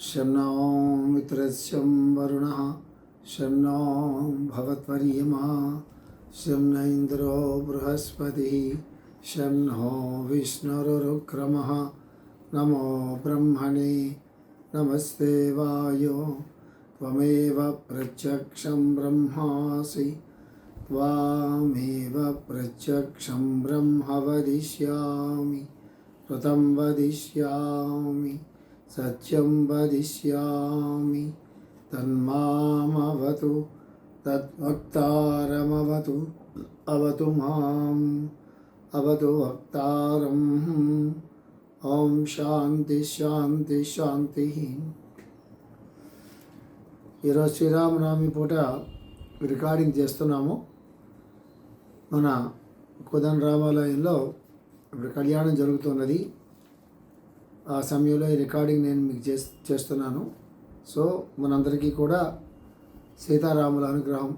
शं नो मित्रस्यं वरुणः। शं नो भवत्वर्यमा शं न शं नमो ब्रह्मणे। नमस्ते वायो। त्वमेव प्रत्यक्षं ब्रह्मासि। त्वामेव प्रत्यक्षं ब्रह्म वदिष्यामि। कृतं वदिष्यामि सत्यं वदिष्यामि तन्मामवतु तद्वक्तारमवतु अवतु माम् अवतु वक्तारम् ॐ శాంతి శాంతి శాంతి ఈరోజు శ్రీరామనవమి పూట రికార్డింగ్ చేస్తున్నాము మన కుదన్ రామాలయంలో ఇప్పుడు కళ్యాణం జరుగుతున్నది. ఆ సమయంలో ఈ రికార్డింగ్ నేను మీకు చే చేస్తున్నాను. సో మనందరికీ కూడా సీతారాముల అనుగ్రహం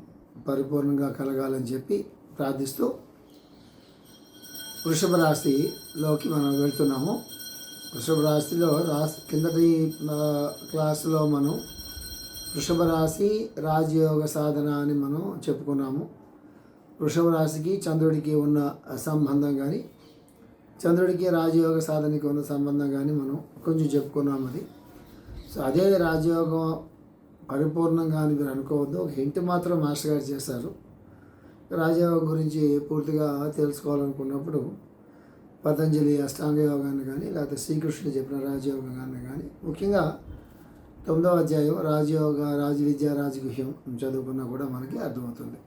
పరిపూర్ణంగా కలగాలని చెప్పి ప్రార్థిస్తూ వృషభ రాశిలోకి మనం వెళ్తున్నాము. వృషభ రాశిలో రాశి కిందటి క్లాసులో మనం వృషభ రాశి రాజయోగ సాధన అని మనం చెప్పుకున్నాము. వృషభ రాశికి చంద్రుడికి ఉన్న సంబంధం కానీ చంద్రుడికి రాజయోగ సాధనకి ఉన్న సంబంధం కానీ మనం కొంచెం చెప్పుకున్నాం అది. సో అదే రాజయోగం పరిపూర్ణంగా అని మీరు అనుకోవద్దు. ఒక హింట్ మాత్రం మాస్టర్ గారు చేశారు. రాజయోగం గురించి పూర్తిగా తెలుసుకోవాలనుకున్నప్పుడు పతంజలి అష్టాంగ యోగాన్ని కానీ లేకపోతే శ్రీకృష్ణుడు చెప్పిన రాజయోగాన్ని కానీ ముఖ్యంగా తొమ్మిదవ అధ్యాయం రాజయోగ రాజవిద్య రాజగుహ్యం చదువుకున్నా కూడా మనకి అర్థమవుతుంది.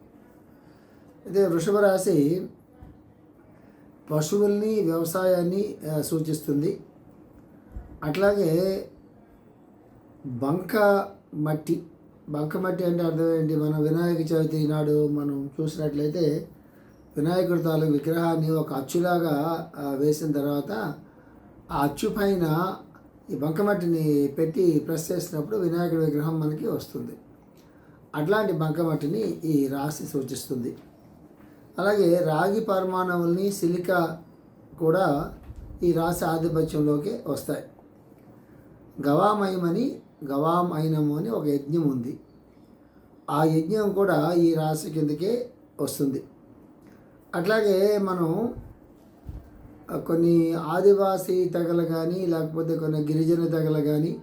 అయితే వృషభ రాశి పశువుల్ని వ్యవసాయాన్ని సూచిస్తుంది. అట్లాగే బంక మట్టి బంక మట్టి అంటే అర్థమేంటి? మనం వినాయక చవితి నాడు మనం చూసినట్లయితే వినాయకుడి తాలూకు విగ్రహాన్ని ఒక అచ్చులాగా వేసిన తర్వాత ఆ అచ్చు పైన ఈ బంకమట్టిని పెట్టి ప్రెస్ చేసినప్పుడు వినాయకుడి విగ్రహం మనకి వస్తుంది. అట్లాంటి బంకమట్టిని ఈ రాశి సూచిస్తుంది. అలాగే రాగి పరమాణువుల్ని సిలికా కూడా ఈ రాశి ఆధిపత్యంలోకి వస్తాయి. గవామయమని గవాం అని ఒక యజ్ఞం ఉంది. ఆ యజ్ఞం కూడా ఈ రాశి కిందకే వస్తుంది. అట్లాగే మనం కొన్ని ఆదివాసీ తెగలు కానీ లేకపోతే కొన్ని గిరిజన తెగలు కానీ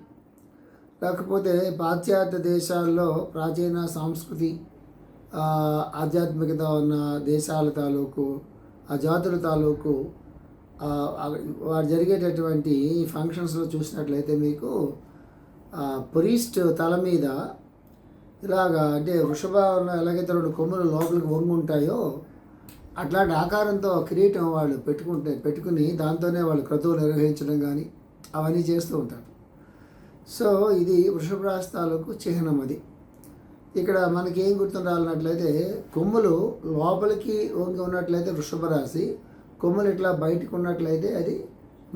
లేకపోతే పాశ్చాత్య దేశాల్లో ప్రాచీన సంస్కృతి ఆధ్యాత్మికత ఉన్న దేశాల తాలూకు ఆ జాతుల తాలూకు వారు జరిగేటటువంటి ఫంక్షన్స్లో చూసినట్లయితే మీకు పురీస్ట్ తల మీద ఇలాగా అంటే వృషభంలో ఎలాగైతే రెండు కొమ్ములు లోపలికి వంగి ఉంటాయో అట్లాంటి ఆకారంతో కిరీటం వాళ్ళు పెట్టుకుంటే పెట్టుకుని దాంతోనే వాళ్ళు క్రతువులు నిర్వహించడం కానీ అవన్నీ చేస్తూ ఉంటారు. సో ఇది వృషభ రాష్ట్రాలకు చిహ్నం అది. ఇక్కడ మనకి ఏం గుర్తు రావాలన్నట్లయితే కొమ్ములు లోపలికి వంగి ఉన్నట్లయితే వృషభ రాశి కొమ్ములు ఇట్లా బయటకు ఉన్నట్లయితే అది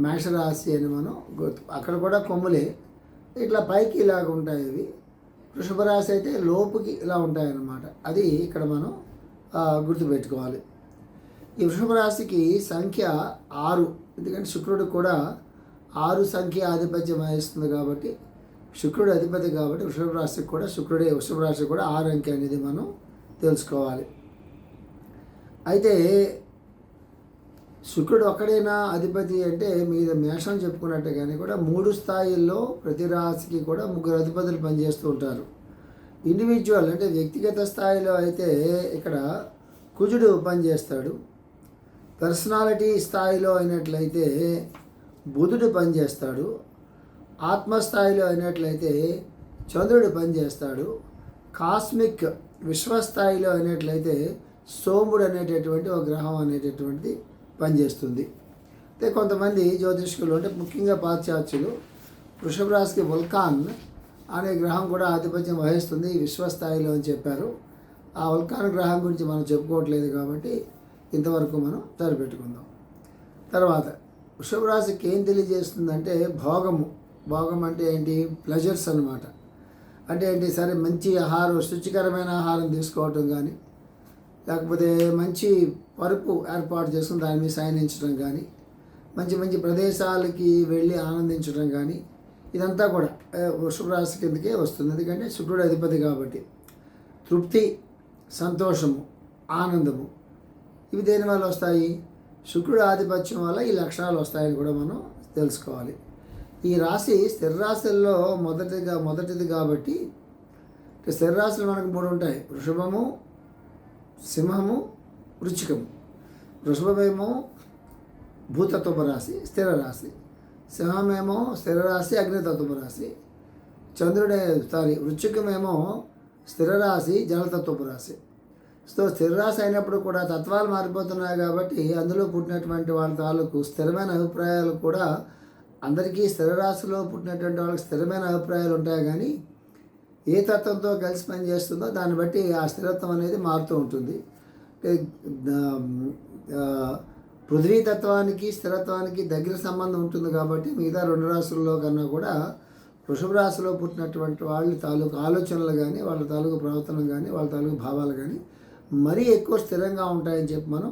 మేషరాశి అని మనం గుర్తు అక్కడ కూడా కొమ్ములే. ఇట్లా పైకి ఇలాగ ఉంటాయి ఇవి. వృషభ రాశి అయితే లోపుకి ఇలా ఉంటాయన్నమాట. అది ఇక్కడ మనం గుర్తుపెట్టుకోవాలి. ఈ వృషభ రాశికి సంఖ్య ఆరు. ఎందుకంటే శుక్రుడు కూడా ఆరు సంఖ్య ఆధిపత్యం వహిస్తుంది కాబట్టి శుక్రుడు అధిపతి కాబట్టి వృషభ రాశికి కూడా శుక్రుడే వృషభ రాశికి కూడా ఆరు అంకె అనేది మనం తెలుసుకోవాలి. అయితే శుక్రుడు ఒక్కడైనా అధిపతి అంటే మీద మేషం చెప్పుకున్నట్టే కానీ కూడా మూడు స్థాయిల్లో ప్రతి రాశికి కూడా ముగ్గురు అధిపతులు పనిచేస్తూ ఉంటారు. ఇండివిజువల్ అంటే వ్యక్తిగత స్థాయిలో అయితే ఇక్కడ కుజుడు పనిచేస్తాడు. పర్సనాలిటీ స్థాయిలో అయినట్లయితే బుధుడు పనిచేస్తాడు. ఆత్మస్థాయిలో అయినట్లయితే చంద్రుడు పనిచేస్తాడు. కాస్మిక్ విశ్వస్థాయిలో అయినట్లయితే సోముడు అనేటటువంటి ఒక గ్రహం అనేటటువంటిది పనిచేస్తుంది. అయితే కొంతమంది జ్యోతిష్కులు అంటే ముఖ్యంగా పాశ్చాత్యులు వృషభ రాశికి వల్కాన్ అనే గ్రహం కూడా ఆధిపత్యం వహిస్తుంది ఈ విశ్వస్థాయిలో అని చెప్పారు. ఆ వల్కాన్ గ్రహం గురించి మనం చెప్పుకోవట్లేదు కాబట్టి ఇంతవరకు మనం సరిపెట్టుకుందాం తర్వాత వృషభ రాశికి ఏం తెలియజేస్తుందంటే భోగము. భోగం అంటే ఏంటి? ప్లెజర్స్ అన్నమాట. అంటే ఏంటి? సరే మంచి ఆహారం శుచికరమైన ఆహారం తీసుకోవటం కానీ లేకపోతే మంచి పరుపు ఏర్పాటు చేసుకుని దాని మీద సయనించడం కానీ మంచి మంచి ప్రదేశాలకి వెళ్ళి ఆనందించడం కానీ ఇదంతా కూడా ఆ, కిందకే వస్తుంది. ఎందుకంటే శుక్రుడు అధిపతి కాబట్టి తృప్తి సంతోషము ఆనందము ఇవి దేని వల్ల వస్తాయి? శుక్రుడు ఆధిపత్యం వల్ల ఈ లక్షణాలు వస్తాయని కూడా మనం తెలుసుకోవాలి. ఈ రాశి స్థిర రాశుల్లో మొదటిగా మొదటిది కాబట్టి స్థిర రాశులు మనకు మూడు ఉంటాయి. వృషభము సింహము వృచ్చికము. వృషభమేమో భూతత్వపు రాశి స్థిర రాశి. సింహమేమో స్థిర రాశి అగ్నితత్వపు రాశి. చంద్రుడే సారీ వృచ్చికమేమో స్థిర రాశి జలతత్వపు రాశి. సో స్థిర రాశి అయినప్పుడు కూడా తత్వాలు మారిపోతున్నాయి కాబట్టి అందులో పుట్టినటువంటి వాళ్ళ తాలూకు స్థిరమైన అభిప్రాయాలు కూడా అందరికీ స్థిర రాశిలో పుట్టినటువంటి వాళ్ళకి స్థిరమైన అభిప్రాయాలు ఉంటాయి కానీ ఏ తత్వంతో కలిసి పనిచేస్తుందో దాన్ని బట్టి ఆ స్థిరత్వం అనేది మారుతూ ఉంటుంది. పృథ్వీ తత్వానికి స్థిరత్వానికి దగ్గర సంబంధం ఉంటుంది కాబట్టి మిగతా రెండు రాశుల్లో కన్నా కూడా వృషభ రాశిలో పుట్టినటువంటి వాళ్ళ తాలూకు ఆలోచనలు కానీ వాళ్ళ తాలూకు ప్రవర్తన కానీ వాళ్ళ తాలూకు భావాలు కానీ మరీ ఎక్కువ స్థిరంగా ఉంటాయని చెప్పి మనం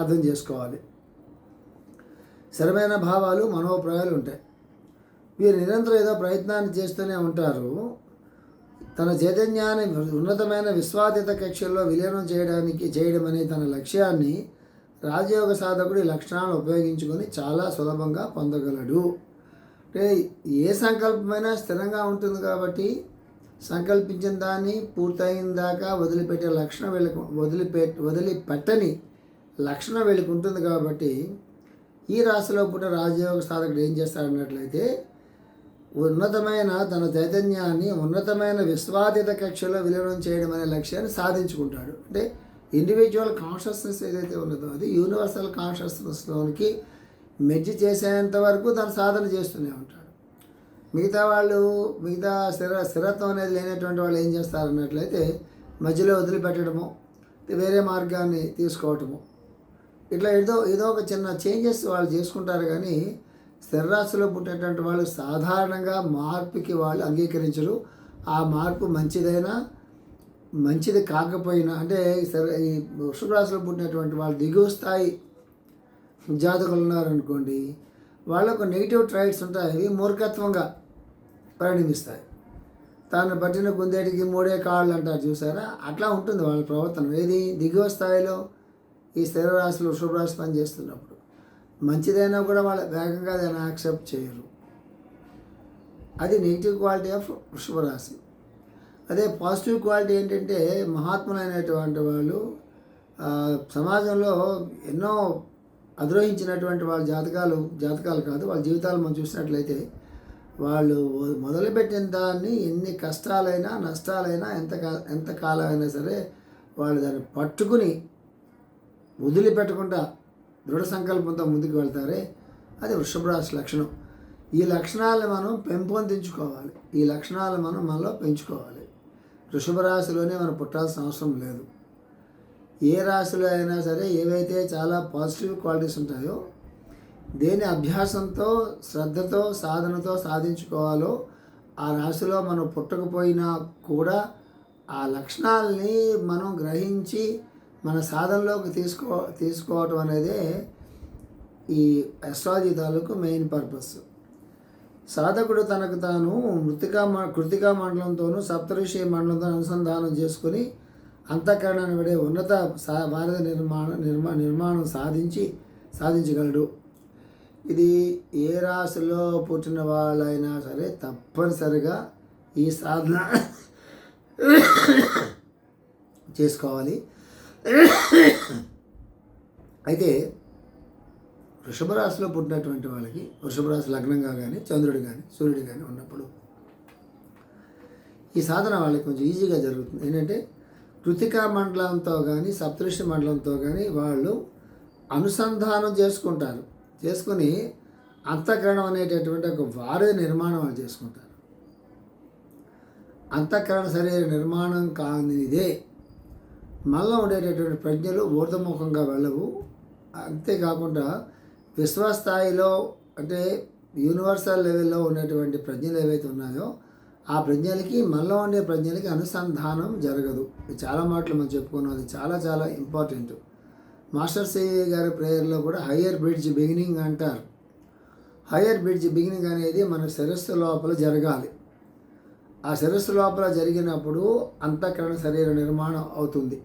అర్థం చేసుకోవాలి. స్థిరమైన భావాలు మనోప్రాయాలు ఉంటాయి. వీరు నిరంతరం ఏదో ప్రయత్నాన్ని చేస్తూనే ఉంటారు. తన చైతన్యాన్ని ఉన్నతమైన విశ్వాతీత కక్షల్లో విలీనం చేయడానికి చేయడం అనే తన లక్ష్యాన్ని రాజయోగ సాధకుడు ఈ లక్షణాలను ఉపయోగించుకొని చాలా సులభంగా పొందగలడు. అంటే ఏ సంకల్పమైనా స్థిరంగా ఉంటుంది కాబట్టి సంకల్పించిన దాన్ని పూర్తయిన దాకా వదిలిపెట్టే లక్షణం వెళ్ళకు వదిలిపెట్ వదిలిపెట్టని లక్షణం వీళ్ళకి ఉంటుంది కాబట్టి ఈ రాశిలో పుట్టిన రాజయోగ సాధకుడు ఏం చేస్తాడన్నట్లయితే ఉన్నతమైన తన చైతన్యాన్ని ఉన్నతమైన విశ్వాతీత కక్షలో విలీనం చేయడం అనే లక్ష్యాన్ని సాధించుకుంటాడు. అంటే ఇండివిజువల్ కాన్షియస్నెస్ ఏదైతే ఉన్నదో అది యూనివర్సల్ కాన్షియస్నెస్లోనికి మెర్జి చేసేంత వరకు తను సాధన చేస్తూనే ఉంటాడు. మిగతా వాళ్ళు మిగతా స్థిర స్థిరత్వం అనేది లేనటువంటి వాళ్ళు ఏం చేస్తారన్నట్లయితే మధ్యలో వదిలిపెట్టడము వేరే మార్గాన్ని తీసుకోవటము ఇట్లా ఏదో ఏదో ఒక చిన్న చేంజెస్ వాళ్ళు చేసుకుంటారు కానీ స్థిరరాశిలో పుట్టేటువంటి వాళ్ళు సాధారణంగా మార్పుకి వాళ్ళు అంగీకరించరు. ఆ మార్పు మంచిదైనా మంచిది కాకపోయినా అంటే ఈ వృషభరాశిలో పుట్టినటువంటి వాళ్ళు దిగువ స్థాయి జాతకులు ఉన్నారనుకోండి వాళ్ళకు నెగిటివ్ ట్రైట్స్ ఉంటాయి. అవి మూర్ఖత్వంగా పరిణమిస్తాయి. తాను పట్టిన కుందేటికి మూడే కాళ్ళు అంటారు చూసారా? అట్లా ఉంటుంది వాళ్ళ ప్రవర్తన. ఏది? దిగువ స్థాయిలో ఈ స్థిర రాశిలో వృషభ పని చేస్తున్నప్పుడు మంచిదైనా కూడా వాళ్ళు వేగంగా దాన్ని యాక్సెప్ట్ చేయరు. అది నెగిటివ్ క్వాలిటీ ఆఫ్ వృషభరాశి అదే పాజిటివ్ క్వాలిటీ ఏంటంటే మహాత్ములైనటువంటి వాళ్ళు సమాజంలో ఎన్నో అధిరోహించినటువంటి వాళ్ళ జాతకాలు జాతకాలు కాదు వాళ్ళ జీవితాలు మనం చూసినట్లయితే వాళ్ళు మొదలుపెట్టిన దాన్ని ఎన్ని కష్టాలైనా నష్టాలైనా ఎంత కా- ఎంత కాలమైనా సరే వాళ్ళు దాన్ని పట్టుకుని వదిలిపెట్టకుండా దృఢ సంకల్పంతో ముందుకు వెళ్తారే అది వృషభ రాశి లక్షణం. ఈ లక్షణాలను మనం పెంపొందించుకోవాలి. ఈ లక్షణాలు మనం మనలో పెంచుకోవాలి. వృషభ రాశిలోనే మనం పుట్టాల్సిన అవసరం లేదు. ఏ రాశిలో అయినా సరే ఏవైతే చాలా పాజిటివ్ క్వాలిటీస్ ఉంటాయో దేని అభ్యాసంతో శ్రద్ధతో సాధనతో సాధించుకోవాలో ఆ రాశిలో మనం పుట్టకపోయినా కూడా ఆ లక్షణాలని మనం గ్రహించి మన సాధనలోకి తీసుకో తీసుకోవటం అనేదే ఈ అస్ట్రాలజీ తాలూకు మెయిన్ పర్పస్ సాధకుడు తనకు తాను మృతికా మ- కృతికా మండలంతోనూ సప్తఋషి మండలంతో అనుసంధానం చేసుకుని అంతఃకరణాన్ని పడే ఉన్నత సా భారత నిర్మాణ నిర్మా నిర్మాణం సాధించి సాధించగలడు. ఇది ఏ రాశిలో పుట్టిన వాళ్ళైనా సరే తప్పనిసరిగా ఈ సాధన చేసుకోవాలి. అయితే వృషభ రాశిలో పుట్టినటువంటి వాళ్ళకి వృషభ రాశి లగ్నంగా కానీ చంద్రుడు కానీ సూర్యుడు కానీ ఉన్నప్పుడు ఈ సాధన వాళ్ళకి కొంచెం ఈజీగా జరుగుతుంది. ఏంటంటే కృతికా మండలంతో కానీ సప్తృషి మండలంతో కానీ వాళ్ళు అనుసంధానం చేసుకుంటారు. చేసుకుని అంతఃకరణం అనేటటువంటి ఒక వారే నిర్మాణం వాళ్ళు చేసుకుంటారు. అంతఃకరణ శరీర నిర్మాణం కానిదే మనలో ఉండేటటువంటి ప్రజ్ఞలు ఊర్ధముఖంగా వెళ్ళవు. అంతేకాకుండా విశ్వస్థాయిలో అంటే యూనివర్సల్ లెవెల్లో ఉన్నటువంటి ప్రజ్ఞలు ఏవైతే ఉన్నాయో ఆ ప్రజ్ఞలకి మనలో ఉండే ప్రజ్ఞలకి అనుసంధానం జరగదు. చాలా మాటలు మనం చెప్పుకున్నాం. అది చాలా చాలా ఇంపార్టెంట్. మాస్టర్ సి గారి ప్రేయర్లో కూడా హయ్యర్ బ్రిడ్జ్ బిగినింగ్ అంటారు. హయ్యర్ బ్రిడ్జ్ బిగినింగ్ అనేది మన శిరస్సు లోపల జరగాలి. ఆ శిరస్సు లోపల జరిగినప్పుడు అంతఃకరణ శరీర నిర్మాణం అవుతుంది.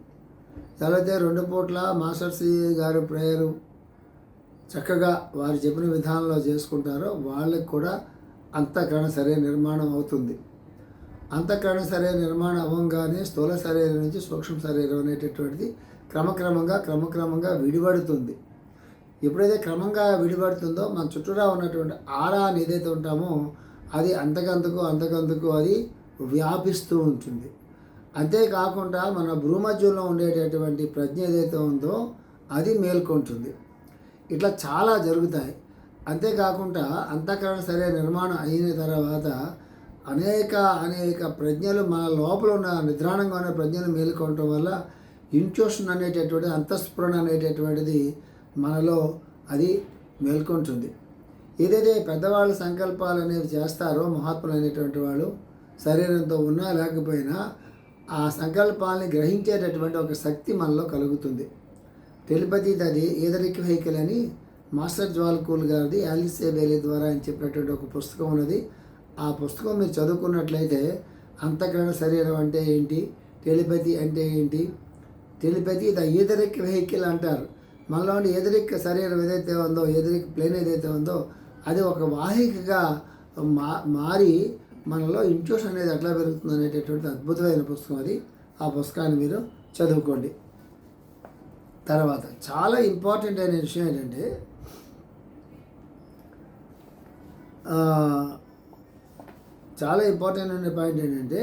ఎవరైతే రెండు పూట్ల మాస్టర్స్ గారు ప్రేయరు చక్కగా వారు చెప్పిన విధానంలో చేసుకుంటారో వాళ్ళకి కూడా అంతఃకరణ శరీర నిర్మాణం అవుతుంది. అంతఃకరణ శరీర నిర్మాణం అవ్వగానే స్థూల శరీరం నుంచి సూక్ష్మ శరీరం అనేటటువంటిది క్రమక్రమంగా క్రమక్రమంగా విడిపడుతుంది. ఎప్పుడైతే క్రమంగా విడిపడుతుందో మన చుట్టూరా ఉన్నటువంటి ఆరా అని ఏదైతే ఉంటామో అది అంతకంతకు అంతకంతకు అది వ్యాపిస్తూ ఉంటుంది. అంతేకాకుండా మన భూమధ్యంలో ఉండేటటువంటి ప్రజ్ఞ ఏదైతే ఉందో అది మేల్కొంటుంది. ఇట్లా చాలా జరుగుతాయి. అంతేకాకుండా అంతఃకరణ సరే నిర్మాణం అయిన తర్వాత అనేక అనేక ప్రజ్ఞలు మన లోపల ఉన్న నిద్రాణంగా ఉన్న ప్రజ్ఞలు మేలుకోవటం వల్ల ఇంట్యూషన్ అనేటటువంటి అంతఃస్ఫురణ అనేటటువంటిది మనలో అది మేల్కొంటుంది. ఏదైతే పెద్దవాళ్ళ సంకల్పాలు అనేవి చేస్తారో మహాత్ములు అనేటువంటి వాళ్ళు శరీరంతో ఉన్నా లేకపోయినా ఆ సంకల్పాలని గ్రహించేటటువంటి ఒక శక్తి మనలో కలుగుతుంది. తెలిపతి అది ఏదరిక్ వెహికల్ అని మాస్టర్ జ్వాల్కూల్ గారిది ఆలిసే బేలీ ద్వారా అని చెప్పినటువంటి ఒక పుస్తకం ఉన్నది. ఆ పుస్తకం మీరు చదువుకున్నట్లయితే అంతఃకరణ శరీరం అంటే ఏంటి? టెలిపతి అంటే ఏంటి? టెలిపతి ద ఈదరిక్ వెహికల్ అంటారు. మనలో ఉండే ఎదురిక్ శరీరం ఏదైతే ఉందో ఎదురిక్ ప్లేన్ ఏదైతే ఉందో అది ఒక వాహికగా మా మారి మనలో ఇంట్యూషన్ అనేది ఎట్లా పెరుగుతుంది అనేటటువంటి అద్భుతమైన పుస్తకం అది. ఆ పుస్తకాన్ని మీరు చదువుకోండి. తర్వాత చాలా ఇంపార్టెంట్ అయిన విషయం ఏంటంటే చాలా ఇంపార్టెంట్ అయిన పాయింట్ ఏంటంటే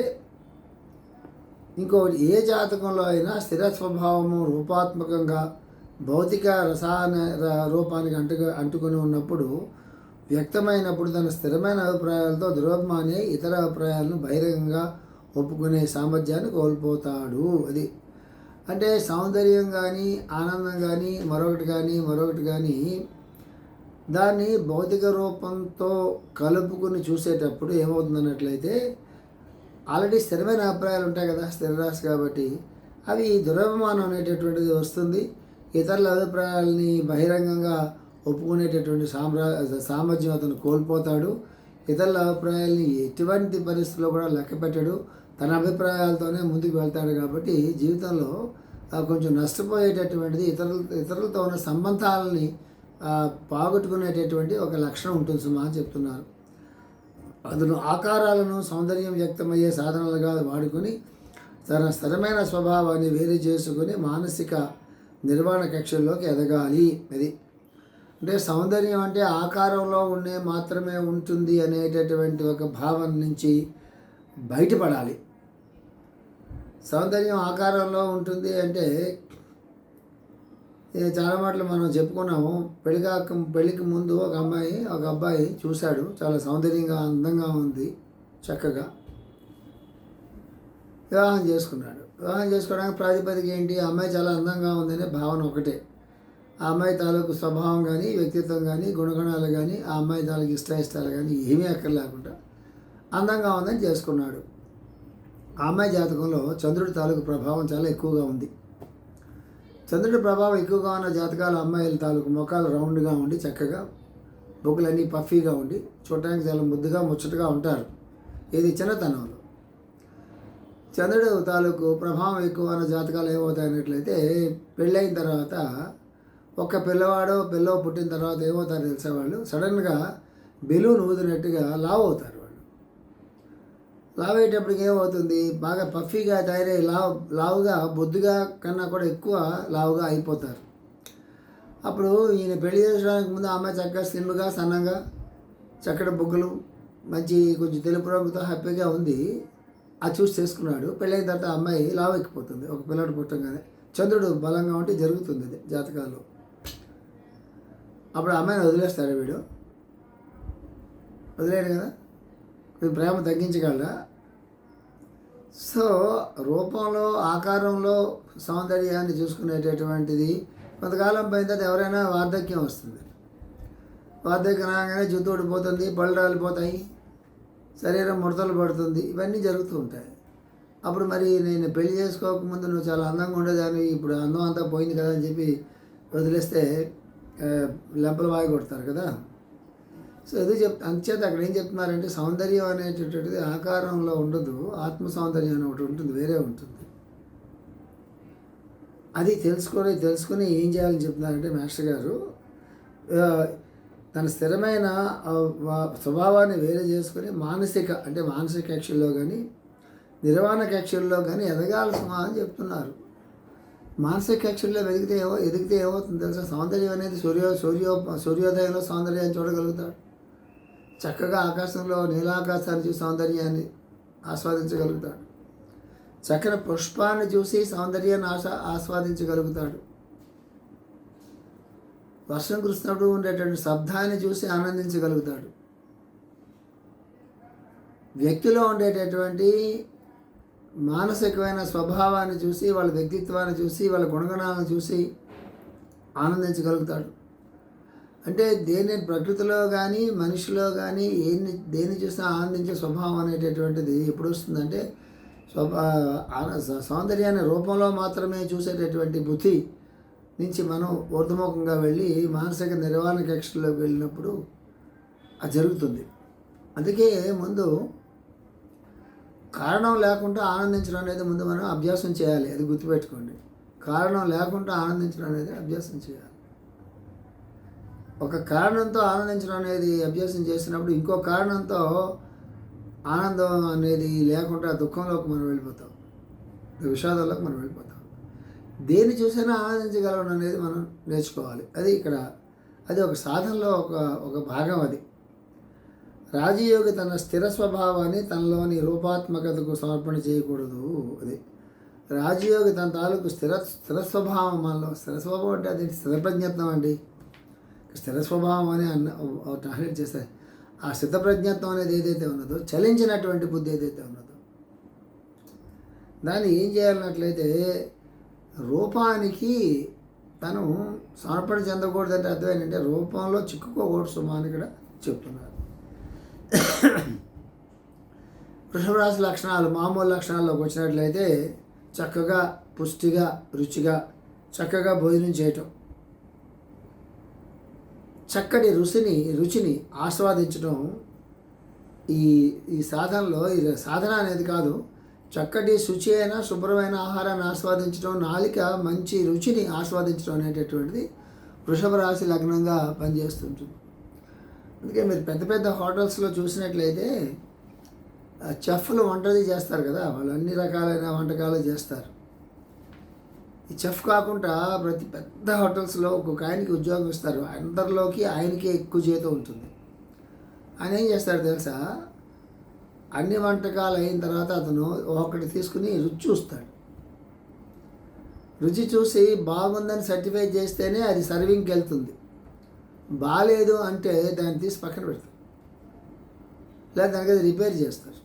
ఇంకో ఏ జాతకంలో అయినా స్థిర స్వభావము రూపాత్మకంగా భౌతిక రసాయన రూపానికి అంటుకు అంటుకొని ఉన్నప్పుడు వ్యక్తమైనప్పుడు తన స్థిరమైన అభిప్రాయాలతో దురోపమానే ఇతర అభిప్రాయాలను బహిరంగంగా ఒప్పుకునే సామర్థ్యాన్ని కోల్పోతాడు. అది అంటే సౌందర్యం కానీ ఆనందం కానీ మరొకటి కానీ మరొకటి కానీ దాన్ని భౌతిక రూపంతో కలుపుకుని చూసేటప్పుడు ఏమవుతుందన్నట్లయితే ఆల్రెడీ స్థిరమైన అభిప్రాయాలు ఉంటాయి కదా స్థిరరాశి కాబట్టి అవి దురభిమానం అనేటటువంటిది వస్తుంది. ఇతరుల అభిప్రాయాలని బహిరంగంగా ఒప్పుకునేటటువంటి సామ్రా సామర్థ్యం అతను కోల్పోతాడు. ఇతరుల అభిప్రాయాల్ని ఎటువంటి పరిస్థితుల్లో కూడా లెక్క పెట్టాడు తన అభిప్రాయాలతోనే ముందుకు వెళ్తాడు కాబట్టి జీవితంలో కొంచెం నష్టపోయేటటువంటిది ఇతరుల ఇతరులతో ఉన్న సంబంధాలని పాగొట్టుకునేటటువంటి ఒక లక్షణం ఉంటుంది సుమా అని చెప్తున్నారు. అతను ఆకారాలను సౌందర్యం వ్యక్తమయ్యే సాధనాలుగా వాడుకొని తన స్థిరమైన స్వభావాన్ని వేరు చేసుకుని మానసిక నిర్వహణ కక్షల్లోకి ఎదగాలి. అది అంటే సౌందర్యం అంటే ఆకారంలో ఉండే మాత్రమే ఉంటుంది అనేటటువంటి ఒక భావన నుంచి బయటపడాలి. సౌందర్యం ఆకారంలో ఉంటుంది అంటే ఇది చాలా మాటలు మనం చెప్పుకున్నాము. పెళ్ళికాక పెళ్ళికి ముందు ఒక అమ్మాయి ఒక అబ్బాయి చూశాడు. చాలా సౌందర్యంగా అందంగా ఉంది చక్కగా. వివాహం చేసుకున్నాడు. వివాహం చేసుకోవడానికి ప్రాతిపదిక ఏంటి? అమ్మాయి చాలా అందంగా ఉందనే భావన ఒకటే. ఆ అమ్మాయి తాలూకు స్వభావం కానీ వ్యక్తిత్వం కానీ గుణగణాలు కానీ ఆ అమ్మాయి తాలూకు ఇష్టాయిష్టాలు ఇష్టాలు కానీ ఏమీ అక్కర్లేకుండా అందంగా ఉందని చేసుకున్నాడు. ఆ అమ్మాయి జాతకంలో చంద్రుడి తాలూకు ప్రభావం చాలా ఎక్కువగా ఉంది. చంద్రుడి ప్రభావం ఎక్కువగా ఉన్న జాతకాల అమ్మాయిల తాలూకు ముఖాలు రౌండ్గా ఉండి చక్కగా బొగ్గులన్నీ పఫీగా ఉండి చూడటానికి చాలా ముద్దుగా ముచ్చటగా ఉంటారు. ఇది చిన్నతనంలో. చంద్రుడు తాలూకు ప్రభావం ఎక్కువ ఉన్న జాతకాలు ఏమవుతాయన్నట్లయితే పెళ్ళైన తర్వాత ఒక పిల్లవాడో పిల్లో పుట్టిన తర్వాత ఏమవుతారు తెలిసే వాళ్ళు? సడన్గా బెలూన్ ఊదినట్టుగా లావ్ అవుతారు వాళ్ళు. లావ్ అయ్యేటప్పటికి ఏమవుతుంది? బాగా పఫీగా తయారై లావ్ లావుగా బొద్దుగా కన్నా కూడా ఎక్కువ లావుగా అయిపోతారు. అప్పుడు ఈయన పెళ్ళి చేసుకోవడానికి ముందు అమ్మాయి చక్కగా స్లిమ్గా సన్నంగా చక్కటి బొగ్గులు మంచి కొంచెం తెలుపు రంగుతో హ్యాపీగా ఉంది అది చూసి చేసుకున్నాడు. పెళ్ళైన తర్వాత అమ్మాయి లావు ఎక్కిపోతుంది. ఒక పిల్లడు పుట్టంగానే చంద్రుడు బలంగా ఉంటే జరుగుతుంది అది జాతకాల్లో. అప్పుడు అమ్మాయిని వదిలేస్తాడు వీడు. వదిలేడు కదా? వీడు ప్రేమ తగ్గించగలరా సో రూపంలో ఆకారంలో సౌందర్యాన్ని చూసుకునేటటువంటిది కొంతకాలం పోయిన తర్వాత ఎవరైనా వార్ధక్యం వస్తుంది. వార్ధక్యం రాగానే జుట్టు ఊడిపోతుంది పళ్ళు రాలిపోతాయి శరీరం ముడతలు పడుతుంది ఇవన్నీ జరుగుతూ ఉంటాయి. అప్పుడు మరి నేను పెళ్ళి చేసుకోకముందు నువ్వు చాలా అందంగా ఉండేదాన్ని ఇప్పుడు అందం అంతా పోయింది కదా అని చెప్పి వదిలేస్తే లెంపలు వాయి కొడతారు కదా. సో ఎందుకు చెప్ అంచేత అక్కడ ఏం చెప్తున్నారంటే సౌందర్యం అనేటటువంటిది ఆకారంలో ఉండదు ఆత్మ సౌందర్యం అని ఒకటి ఉంటుంది వేరే ఉంటుంది. అది తెలుసుకొని తెలుసుకుని ఏం చేయాలని చెప్తున్నారంటే మాస్టర్ గారు తన స్థిరమైన స్వభావాన్ని వేరే చేసుకొని మానసిక అంటే మానసిక కక్షల్లో కానీ నిర్వాణ కక్షల్లో కానీ ఎదగాలి సుమా అని చెప్తున్నారు. మానసిక కక్షల్లో వెదిగితే ఏవో ఎదిగితే ఏమవుతుంది తెలుసా? సౌందర్యం అనేది సూర్యో సూర్యో సూర్యోదయంలో సౌందర్యాన్ని చూడగలుగుతాడు. చక్కగా ఆకాశంలో నీలాకాశాన్ని చూసి సౌందర్యాన్ని ఆస్వాదించగలుగుతాడు. చక్కని పుష్పాన్ని చూసి సౌందర్యాన్ని ఆశ ఆస్వాదించగలుగుతాడు. వర్షం కురిసినప్పుడు ఉండేటువంటి శబ్దాన్ని చూసి ఆనందించగలుగుతాడు. వ్యక్తిలో ఉండేటటువంటి మానసికమైన స్వభావాన్ని చూసి వాళ్ళ వ్యక్తిత్వాన్ని చూసి వాళ్ళ గుణగణాలను చూసి ఆనందించగలుగుతాడు. అంటే దేని ప్రకృతిలో కానీ మనిషిలో కానీ ఏని దేన్ని చూసినా ఆనందించే స్వభావం అనేటటువంటిది ఎప్పుడు వస్తుందంటే స్వభా స- సౌందర్యాన్ని రూపంలో మాత్రమే చూసేటటువంటి బుద్ధి నుంచి మనం ఊర్ధముఖంగా వెళ్ళి మానసిక నిర్వహణ కక్షలోకి వెళ్ళినప్పుడు అది జరుగుతుంది. అందుకే ముందు కారణం లేకుండా ఆనందించడం అనేది ముందు మనం అభ్యాసం చేయాలి. అది గుర్తుపెట్టుకోండి. కారణం లేకుండా ఆనందించడం అనేది అభ్యాసం చేయాలి. ఒక కారణంతో ఆనందించడం అనేది అభ్యాసం చేసినప్పుడు ఇంకో కారణంతో ఆనందం అనేది లేకుండా దుఃఖంలోకి మనం వెళ్ళిపోతాం. విషాదంలోకి మనం వెళ్ళిపోతాం. దేన్ని చూసినా ఆనందించగలడం అనేది మనం నేర్చుకోవాలి. అది ఇక్కడ అది ఒక సాధనలో ఒక ఒక భాగం అది. రాజయోగి తన స్థిర స్వభావాన్ని తనలోని రూపాత్మకతకు సమర్పణ చేయకూడదు. అది. రాజయోగి తన తాలూకు స్థిర స్థిర స్వభావం మనలో స్థిర స్వభావం అంటే అది స్థిరప్రజ్ఞత్వం అండి. స్థిర స్వభావం అని అన్న ట్రాన్స్లేట్ చేస్తే ఆ స్థితప్రజ్ఞత్వం అనేది ఏదైతే ఉన్నదో చలించినటువంటి బుద్ధి ఏదైతే ఉన్నదో దాన్ని ఏం చేయాలన్నట్లయితే రూపానికి తను సమర్పణ చెందకూడదంటే. అర్థం ఏంటంటే రూపంలో చిక్కుకోకూడదు సుమా అని ఇక్కడ చెప్తున్నారు. వృషభరాశి లక్షణాలు మామూలు లక్షణాల్లోకి వచ్చినట్లయితే చక్కగా పుష్టిగా రుచిగా చక్కగా భోజనం చేయటం. చక్కటి రుచిని రుచిని ఆస్వాదించడం ఈ ఈ సాధనలో ఈ సాధన అనేది కాదు చక్కటి శుచి అయిన శుభ్రమైన ఆహారాన్ని ఆస్వాదించడం నాలిక మంచి రుచిని ఆస్వాదించడం అనేటటువంటిది వృషభ రాశి లగ్నంగా పనిచేస్తుంటుంది. అందుకే మీరు పెద్ద పెద్ద హోటల్స్లో చూసినట్లయితే ఆ చెఫ్లు వంటది చేస్తారు కదా వాళ్ళు అన్ని రకాలైన వంటకాలు చేస్తారు. ఈ చెఫ్ కాకుండా ప్రతి పెద్ద హోటల్స్లో ఒక్కొక్క ఆయనకి ఉద్యోగం ఇస్తారు. అందరిలోకి ఆయనకే ఎక్కువ జీతం ఉంటుంది. ఆయన ఏం చేస్తారు తెలుసా? అన్ని వంటకాలు అయిన తర్వాత అతను ఒకటి తీసుకుని రుచి చూస్తాడు. రుచి చూసి బాగుందని సర్టిఫై చేస్తేనే అది సర్వింగ్కి వెళ్తుంది బాగాలేదు అంటే దాన్ని తీసి పక్కన పెడతారు. లేదా దానికి అది రిపేర్ చేస్తారు.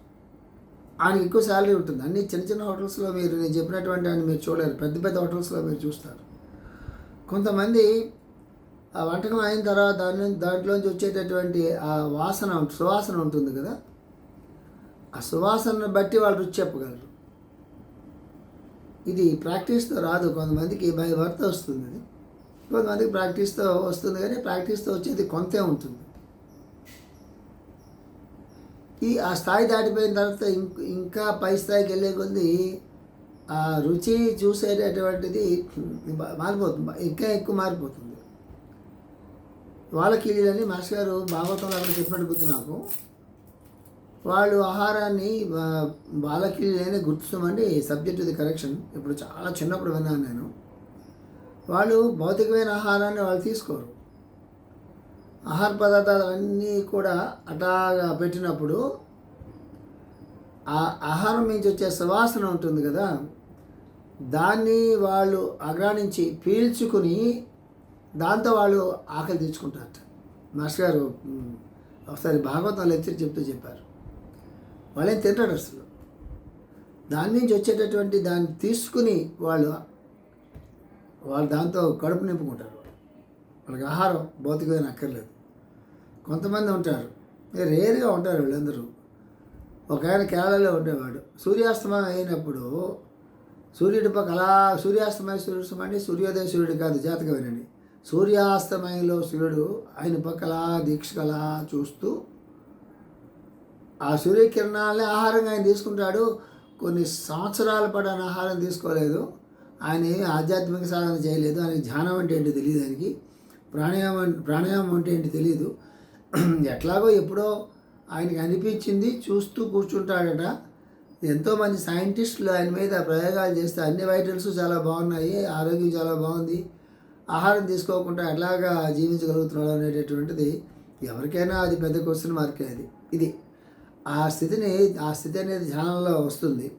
ఆయనకి ఎక్కువ శాలరీ ఉంటుంది. అన్ని చిన్న చిన్న హోటల్స్లో మీరు నేను చెప్పినటువంటి ఆయన మీరు చూడలేరు. పెద్ద పెద్ద హోటల్స్లో మీరు చూస్తారు. కొంతమంది ఆ వంటకం అయిన తర్వాత దాని దాంట్లోంచి వచ్చేటటువంటి ఆ వాసన సువాసన ఉంటుంది కదా? ఆ సువాసనను బట్టి వాళ్ళు రుచి చెప్పగలరు. ఇది ప్రాక్టీస్తో రాదు. కొంతమందికి బై భర్త వస్తుంది అది. కొంతమందికి ప్రాక్టీస్తో వస్తుంది కానీ ప్రాక్టీస్తో వచ్చేది కొంతే ఉంటుంది. ఈ ఆ స్థాయి దాటిపోయిన తర్వాత ఇంకా పై స్థాయికి వెళ్ళే కొద్దీ ఆ రుచి చూసేటటువంటిది మారిపోతుంది. ఇంకా ఎక్కువ మారిపోతుంది. వాళ్ళకి అని మాస్టర్ గారు భాగవతంలో అక్కడ చెప్పినట్టు గుర్తు నాకు. వాళ్ళు ఆహారాన్ని వాళ్ళకి గుర్తుమండి సబ్జెక్ట్ ఇది కరెక్షన్. ఇప్పుడు చాలా చిన్నప్పుడు విన్నాను నేను. వాళ్ళు భౌతికమైన ఆహారాన్ని వాళ్ళు తీసుకోరు. ఆహార పదార్థాలు అన్నీ కూడా అటాగా పెట్టినప్పుడు ఆ ఆహారం నుంచి వచ్చే సువాసన ఉంటుంది కదా. దాన్ని వాళ్ళు అగ్రాణించి పీల్చుకుని దాంతో వాళ్ళు ఆకలి తెచ్చుకుంటారట మాస్టర్ గారు ఒకసారి భాగవతం లెక్చర్ చెప్తూ చెప్పారు. వాళ్ళేం తింటారు అసలు? దాని నుంచి వచ్చేటటువంటి దాన్ని తీసుకుని వాళ్ళు వాళ్ళు దాంతో కడుపు నింపుకుంటారు. వాళ్ళకి ఆహారం భౌతికమైన అక్కర్లేదు. కొంతమంది ఉంటారు. రేరుగా ఉంటారు వీళ్ళందరూ. ఒక ఆయన కేరళలో ఉండేవాడు. సూర్యాస్తమయం అయినప్పుడు సూర్యుడి పక్క అలా సూర్యాస్తమయ సూర్యాస్తమయం అంటే సూర్యోదయ సూర్యుడు కాదు జాతకమేనండి సూర్యాస్తమయంలో సూర్యుడు ఆయన పక్కల దీక్షకలా చూస్తూ ఆ సూర్యకిరణాలని ఆహారంగా ఆయన తీసుకుంటాడు. కొన్ని సంవత్సరాల పడిన ఆహారం తీసుకోలేదు. ఆయన ఏమీ ఆధ్యాత్మిక సాధన చేయలేదు ఆయనకి ధ్యానం అంటే ఏంటో తెలియదు ఆయనకి. ప్రాణాయామం ప్రాణాయామం అంటే ఏంటి తెలియదు. ఎట్లాగో ఎప్పుడో ఆయనకి అనిపించింది చూస్తూ కూర్చుంటాడట. ఎంతోమంది సైంటిస్టులు ఆయన మీద ప్రయోగాలు చేస్తే అన్ని వైటల్స్ చాలా బాగున్నాయి ఆరోగ్యం చాలా బాగుంది ఆహారం తీసుకోకుండా ఎట్లాగా జీవించగలుగుతున్నాడు అనేటటువంటిది ఎవరికైనా అది పెద్ద క్వశ్చన్ మార్కే అది. ఇది. ఆ స్థితిని ఆ స్థితి అనేది ధ్యానంలో వస్తుంది.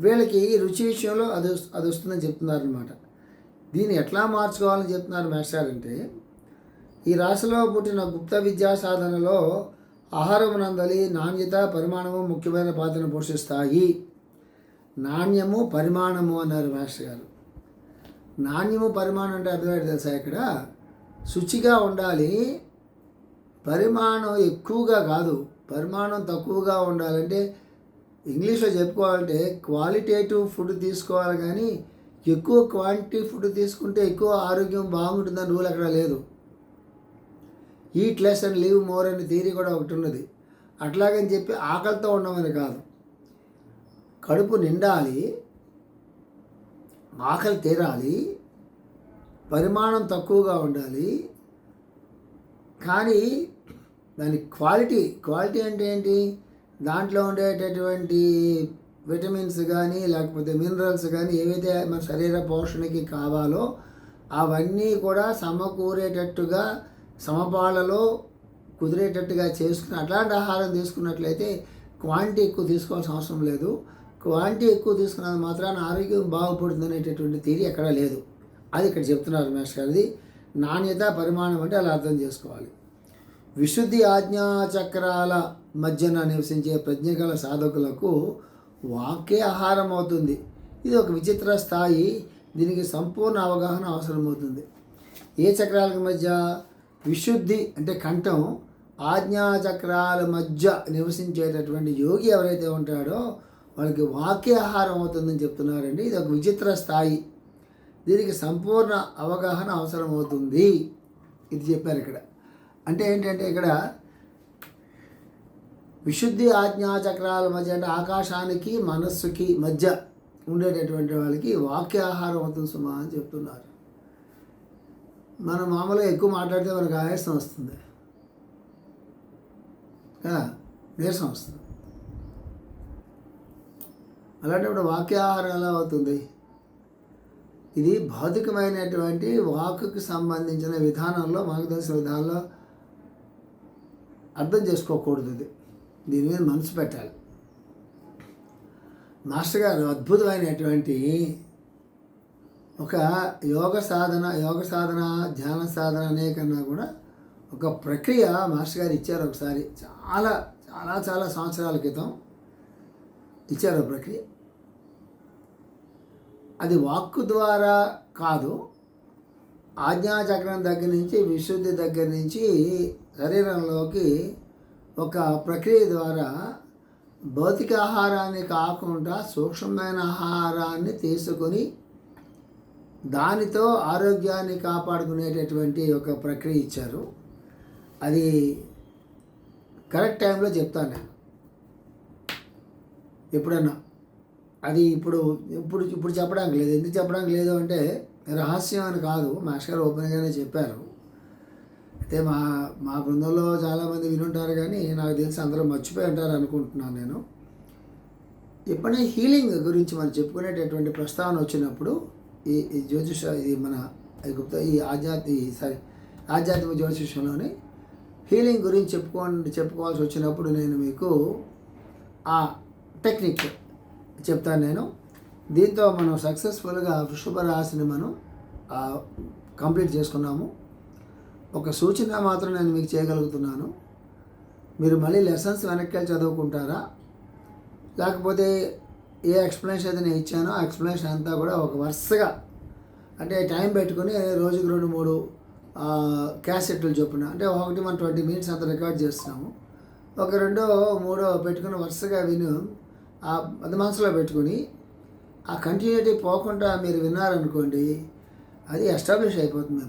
వీళ్ళకి రుచి విషయంలో అది అది వస్తుందని చెప్తున్నారు అనమాట దీన్ని ఎట్లా మార్చుకోవాలని చెప్తున్నారు మాస్టర్ అంటే ఈ రాశిలో పుట్టిన గుప్త విద్యా సాధనలో ఆహారం నందలి నాణ్యత పరిమాణము ముఖ్యమైన పాత్రను పోషిస్తాయి. నాణ్యము పరిమాణము అన్నారు మాస్టర్ గారు నాణ్యము పరిమాణం అంటే అర్థమైంది తెలుసా ఇక్కడ? శుచిగా ఉండాలి పరిమాణం ఎక్కువగా కాదు పరిమాణం తక్కువగా ఉండాలంటే ఇంగ్లీష్లో చెప్పుకోవాలంటే క్వాలిటేటివ్ ఫుడ్ తీసుకోవాలి కానీ ఎక్కువ క్వాంటిటీ ఫుడ్ తీసుకుంటే ఎక్కువ ఆరోగ్యం బాగుంటుందని రూల్ అక్కడ లేదు. Eat less and live more అనే థీరీ కూడా ఒకటి ఉన్నది. అట్లాగని చెప్పి ఆకలితో ఉండమని కాదు. కడుపు నిండాలి ఆకలి తీరాలి పరిమాణం తక్కువగా ఉండాలి. కానీ దాని క్వాలిటీ క్వాలిటీ అంటే ఏంటి? దాంట్లో ఉండేటటువంటి విటమిన్స్ కానీ లేకపోతే మినరల్స్ కానీ ఏవైతే మన శరీర పోషణకి కావాలో అవన్నీ కూడా సమకూరేటట్టుగా సమపాళ్ళలో కుదిరేటట్టుగా చేసుకుని అట్లాంటి ఆహారం తీసుకున్నట్లయితే క్వాంటిటీ ఎక్కువ తీసుకోవాల్సిన అవసరం లేదు. క్వాంటిటీ ఎక్కువ తీసుకున్నది మాత్రాన ఆరోగ్యం బాగుపడుతుంది అనేటటువంటి తీరి ఎక్కడా లేదు. అది ఇక్కడ చెప్తున్నారు మేష్ గారిది. నాణ్యత పరిమాణం అంటే అలా అర్థం చేసుకోవాలి. విశుద్ధి ఆజ్ఞా చక్రాల మధ్యన నివసించే ప్రజ్ఞగల సాధకులకు వాకే ఆహారం అవుతుంది ఇది ఒక విచిత్ర స్థాయి. దీనికి సంపూర్ణ అవగాహన అవసరమవుతుంది. ఏ చక్రాలకు మధ్య? విశుద్ధి అంటే కంఠం. ఆజ్ఞా చక్రాల మధ్య నివసించేటటువంటి యోగి ఎవరైతే ఉంటాడో వాళ్ళకి వాక్య ఆహారం అవుతుందని చెప్తున్నారండి. ఇది ఒక విచిత్ర స్థాయి. దీనికి సంపూర్ణ అవగాహన అవసరం అవుతుంది ఇది చెప్పారు ఇక్కడ. అంటే ఏంటంటే ఇక్కడ విశుద్ధి ఆజ్ఞా చక్రాల మధ్య అంటే ఆకాశానికి మనస్సుకి మధ్య ఉండేటటువంటి వాళ్ళకి వాక్య ఆహారం అవుతుంది సుమా అని చెప్తున్నారు. మనం మామూలుగా ఎక్కువ మాట్లాడితే మనకు ఆయాసం వస్తుంది. కదా నీరసం వస్తుంది. అలాంటప్పుడు వాక్యాహారం ఎలా అవుతుంది? ఇది భౌతికమైనటువంటి వాక్కుకి సంబంధించిన విధానంలో మనకు తెలిసిన విధానంలో అర్థం చేసుకోకూడదు ఇది. దీని మీద మనసు పెట్టాలి. మాస్టర్ గారు అద్భుతమైనటువంటి ఒక యోగ సాధన యోగ సాధన ధ్యాన సాధన అనే కన్నా కూడా ఒక ప్రక్రియ మాస్టర్ గారు ఇచ్చారు ఒకసారి. చాలా చాలా చాలా సంవత్సరాల క్రితం ఇచ్చారు ప్రక్రియ. అది వాక్కు ద్వారా కాదు ఆజ్ఞాచక్రం దగ్గర నుంచి విశుద్ధి దగ్గర నుంచి శరీరంలోకి ఒక ప్రక్రియ ద్వారా భౌతిక ఆహారాన్ని కాకుండా సూక్ష్మమైన ఆహారాన్ని తీసుకొని దానితో ఆరోగ్యాన్ని కాపాడుకునేటటువంటి ఒక ప్రక్రియ ఇచ్చారు. అది కరెక్ట్ టైంలో చెప్తాను నేను. ఎప్పుడన్నా. అది ఇప్పుడు ఇప్పుడు ఇప్పుడు చెప్పడానికి లేదు. ఎందుకు చెప్పడానికి లేదు అంటే రహస్యం అని కాదు. మాస్టర్ గారు ఓపెన్గానే చెప్పారు. అయితే మా మా బృందంలో చాలామంది వినుంటారు కానీ నాకు తెలిసి అందరూ మర్చిపోయి ఉంటారు అనుకుంటున్నాను నేను. ఎప్పుడైనా హీలింగ్ గురించి మనం చెప్పుకునేటటువంటి ప్రస్తావన వచ్చినప్పుడు ఈ జ్యోతిష ఇది మన గుప్త ఈ ఆధ్యాత్మి సారీ ఆధ్యాత్మిక జ్యోతిషంలోని హీలింగ్ గురించి చెప్పుకో చెప్పుకోవాల్సి వచ్చినప్పుడు నేను మీకు ఆ టెక్నిక్ చెప్తాను నేను. దీంతో మనం సక్సెస్ఫుల్గా వృషభ రాశిని మనం కంప్లీట్ చేసుకున్నాము. ఒక సూచన మాత్రం నేను మీకు చేయగలుగుతున్నాను. మీరు మళ్ళీ లెసన్స్ వెనక్కి వెళ్ళి చదువుకుంటారా? లేకపోతే ఏ ఎక్స్ప్లెనేషన్ అయితే నేను ఇచ్చానో ఆ ఎక్స్ప్లెనేషన్ అంతా కూడా ఒక వరుసగా అంటే టైం పెట్టుకుని రోజుకు రెండు మూడు క్యాసెట్లు చొప్పున అంటే ఒకటి మనం ట్వంటీ మినిట్స్ అంత రికార్డ్ చేస్తున్నాము. ఒక రెండో మూడో పెట్టుకుని వరుసగా విను. ఆ అది మనసులో పెట్టుకుని ఆ కంటిన్యూటీ పోకుండా మీరు విన్నారనుకోండి అది ఎస్టాబ్లిష్ అయిపోతుంది.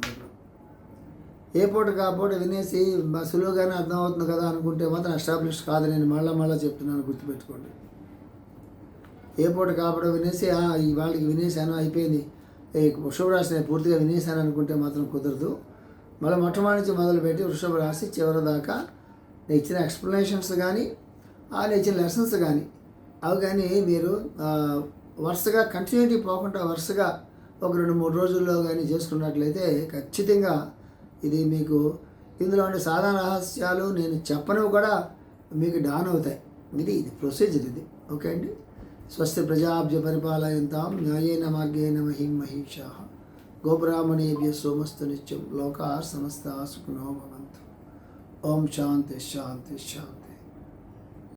ఏ పూట కాపూట వినేసి సులువుగానే అర్థమవుతుంది కదా అనుకుంటే మాత్రం ఎస్టాబ్లిష్ కాదు. నేను మళ్ళా మళ్ళీ చెప్తున్నాను గుర్తుపెట్టుకోండి. ఏ పూట కాపూట వినేసి ఈ వాళ్ళకి వినేశాను అయిపోయింది. ఈ వృషభ రాశి నేను పూర్తిగా వినేశాను అనుకుంటే మాత్రం కుదరదు. మళ్ళీ మొట్టమొదటి నుంచి మొదలుపెట్టి వృషభ రాశి చివరి దాకా నేను ఇచ్చిన ఎక్స్ప్లెనేషన్స్ కానీ ఆ నేను ఇచ్చిన లెసన్స్ కానీ అవి కానీ మీరు వరుసగా కంటిన్యూటీ పోకుండా వరుసగా ఒక రెండు మూడు రోజుల్లో కానీ చేసుకున్నట్లయితే ఖచ్చితంగా ఇది మీకు ఇందులో ఉండే సాధారణ రహస్యాలు నేను చెప్పనవి కూడా మీకు డాన్ అవుతాయి. ఇది ఇది ప్రొసీజర్ ఇది. ఓకే అండి? స్వస్తి ప్రజాభ్య పరిపాలయంతాం న్యాయేన మార్గేణ మహిం మహిషా. గోబ్రాహ్మణేభ్య సోమస్తు నిత్యం లోకా సమస్త సుఖనో భవంతు. ఓం శాంతి శాంతి శాంతి.